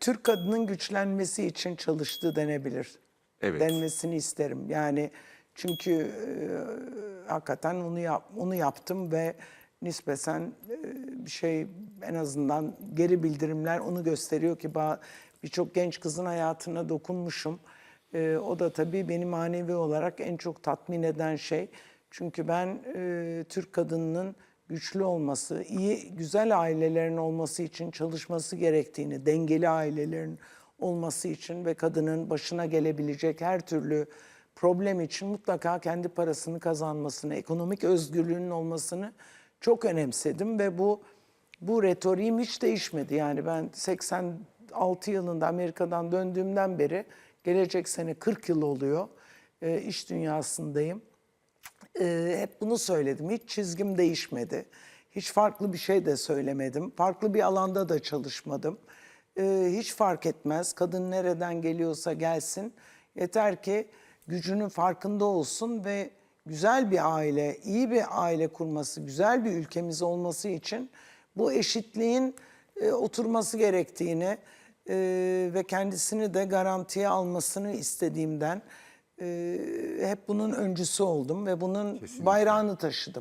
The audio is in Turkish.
Türk kadının güçlenmesi için çalıştı denebilir. Evet. Denmesini isterim. Yani çünkü e, hakikaten onu yap, onu yaptım ve nispeten e, bir şey en azından geri bildirimler onu gösteriyor ki birçok genç kızın hayatına dokunmuşum. E, o da tabii beni manevi olarak en çok tatmin eden şey. Çünkü ben e, Türk kadınının güçlü olması, iyi, güzel ailelerin olması için çalışması gerektiğini, dengeli ailelerin olması için ve kadının başına gelebilecek her türlü problem için mutlaka kendi parasını kazanmasını, ekonomik özgürlüğünün olmasını çok önemsedim ve bu bu retoriğim hiç değişmedi. Yani ben 86 yılında Amerika'dan döndüğümden beri gelecek sene 40 yıl oluyor. E, iş dünyasındayım. Ee, hep bunu söyledim. Hiç çizgim değişmedi. Hiç farklı bir şey de söylemedim. Farklı bir alanda da çalışmadım. Ee, hiç fark etmez. Kadın nereden geliyorsa gelsin. Yeter ki gücünün farkında olsun ve güzel bir aile, iyi bir aile kurması, güzel bir ülkemiz olması için bu eşitliğin e, oturması gerektiğini e, ve kendisini de garantiye almasını istediğimden e, hep bunun öncüsü oldum ve bunun bayrağını taşıdım.